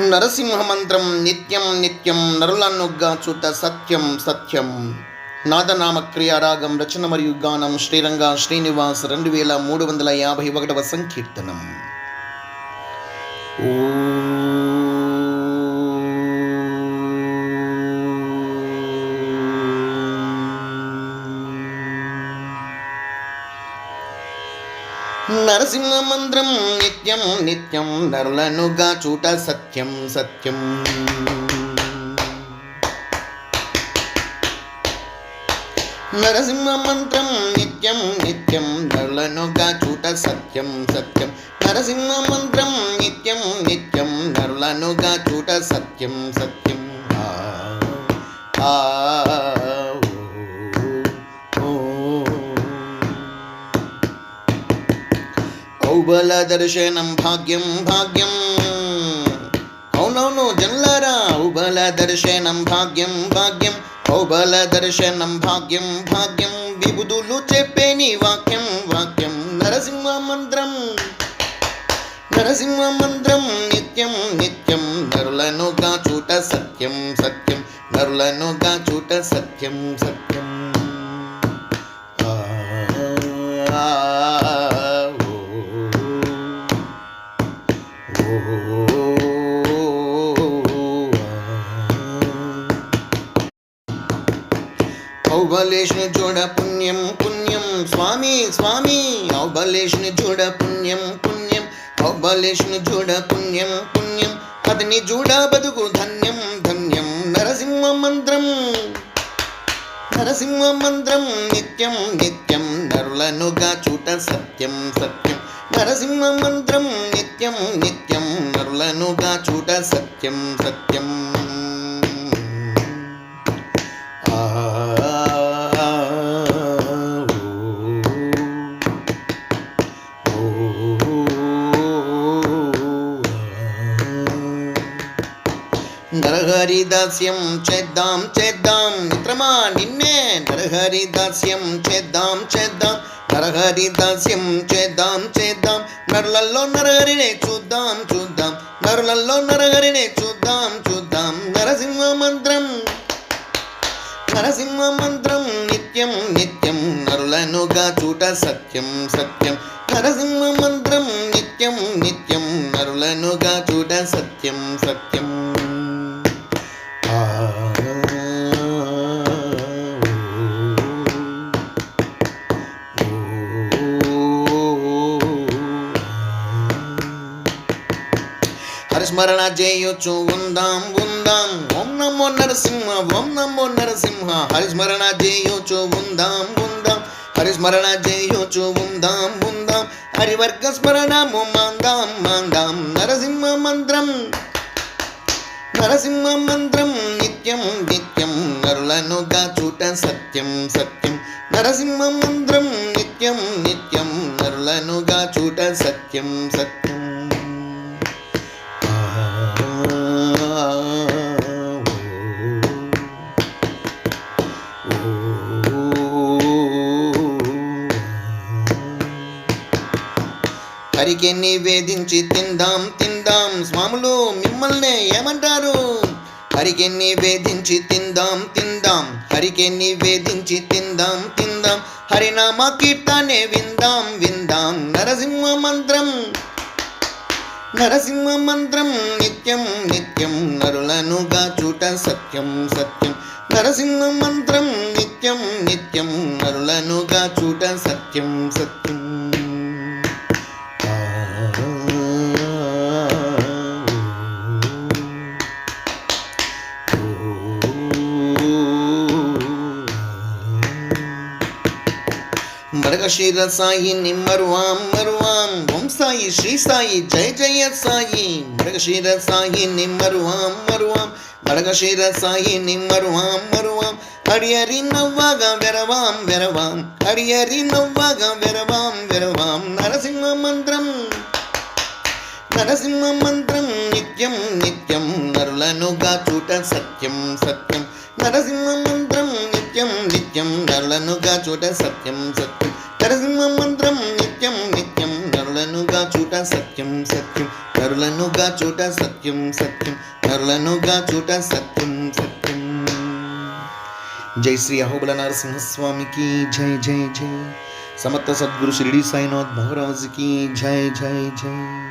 నరసింహమంత్రం నిత్యం నిత్యం నరులన్నుగ్గా చుట్ట సత్యం సత్యం. నాదనామ క్రియారాగం రచన మరియు గానం శ్రీరంగ శ్రీనివాస్ రెండు వేల మూడు వందల యాభై ఒకటవ సంకీర్తనం. నరసింహమంత్రం నిత్యం నిత్యం నరులనుగా చూట సత్యం సత్యం. నరసింహమంత్రం నిత్యం నిత్యం నరులనుగా చూట సత్యం సత్యం. నరసింహమంత్రం నిత్యం నిత్యం నరులనుగా చూట సత్యం సత్యం. దర్శనం భాగ్యం భాగ్యం. అవునవును జన్లారా ఉబల దర్శనం భాగ్యం భాగ్యం. ఔబల దర్శనం భాగ్యం భాగ్యం. విబుధులు చెప్పేని వాక్యం వాక్యం. నరసింహ మంత్రం నరసింహ మంత్రం. నిత్యం నిత్యం నరులను చూట సత్యం సత్యం. నరులను చూట సత్యం సత్యం. ఆ, ఔబలేష్ను చూడ పుణ్యం పుణ్యం. స్వామి స్వామి ఔబలేష్ను చూడ పుణ్యం పుణ్యం. ఔబలేష్ను చూడ పుణ్యం పుణ్యం. అతని చూడ బతుకు ధన్యం ధన్యం. నరసింహ మంత్రం. నరసింహ మంత్రం నిత్యం నిత్యం. నరులనుగా చూట సత్యం సత్యం. నరసింహ మంత్రం నిత్యం నిత్యం. నరులనుగా చూట సత్యం సత్యం. నరహరిదాస్యం చేద్దాం చేద్దాం. మిత్రమా నిన్నే. నరహరిదాస్యం చేద్దాం చేద్దాం. నరహరిదాస్యం చేద్దాం చేద్దాం. నరులల్లో నరహరినే చూద్దాం చూద్దాం. నరులల్లో నరహరినే చూద్దాం చూద్దాం. నరసింహ మంత్రం. నరసింహ మంత్రం నిత్యం నిత్యం. నరులనుగా చూట సత్యం సత్యం. నరసింహ మంత్రం నిత్యం నిత్యం. నరులనుగా చూట సత్యం సత్యం. హరిస్మరణ చేయొచ్చు ఉందాం ఉందాం. ఓం నమో నరసింహ ఓం నమో నరసింహ. హరిస్మరణ చేయొచ్చు ఉందాం ఉందాం. హరిస్మరణ చేయొచ్చు ఉందాం ఉందాం. హరివర్గ స్మరణము మాందాం మాందాం. నరసింహ మంత్రం నరసింహ మంత్రం. నిత్యం నిత్యం నరులను గాచూట సత్యం సత్యం. నరసింహ మంత్రం నిత్యం నిత్యం నరులను గాచూట సత్యం సత్యం. వారికి నివేదించి తిందాం తిందాం. స్వాములు మిమ్మల్ని ఏమంటారు? హరికి నివేదించి తిందాం తిందాం. హరికి నివేదించి తిందాం తిందాం. హరినామ కీర్తనే విందాం విందాం. నరసింహ మంత్రం నరసింహ మంత్రం. నిత్యం నిత్యం నరులనుగా చూట సత్యం సత్యం. నరసింహ మంత్రం నిత్యం నిత్యం నరులనుగా చూట సత్యం సత్యం. మరగశీల సాయి నిమ్మరువాం మరువాం ఓం సాయి శ్రీ సాయి జయ జయ సాయి మరగశీల సాయి నిమ్మరువాం మరువాం మరగశీల సాయి నిమ్మరువాం మరువాం హరియరి నవ్వగా వెరవాం వెరవాం హరియరి నవ్వగా వెరవాం వెరవాం నరసింహ మంత్రం నరసింహ మంత్రం నిత్యం నిత్యం నరులనుగా చూట సత్యం సత్యం నరసింహ మంత్రం నిత్యం నిత్యం నరులనుగా చూట సత్యం సత్యం నరసింహ మంత్రం నిత్యం నిత్యం నరులనుగా చూట సత్యం సత్యం నరులనుగా చూట సత్యం సత్యం నరులనుగా చూట సత్యం సత్యం. జై శ్రీ అహోబల నరసింహస్వామికి జై జై జై. సమర్థ సద్గురు షిరిడి సాయినాథ్ భవరాజుకి జై జై జై.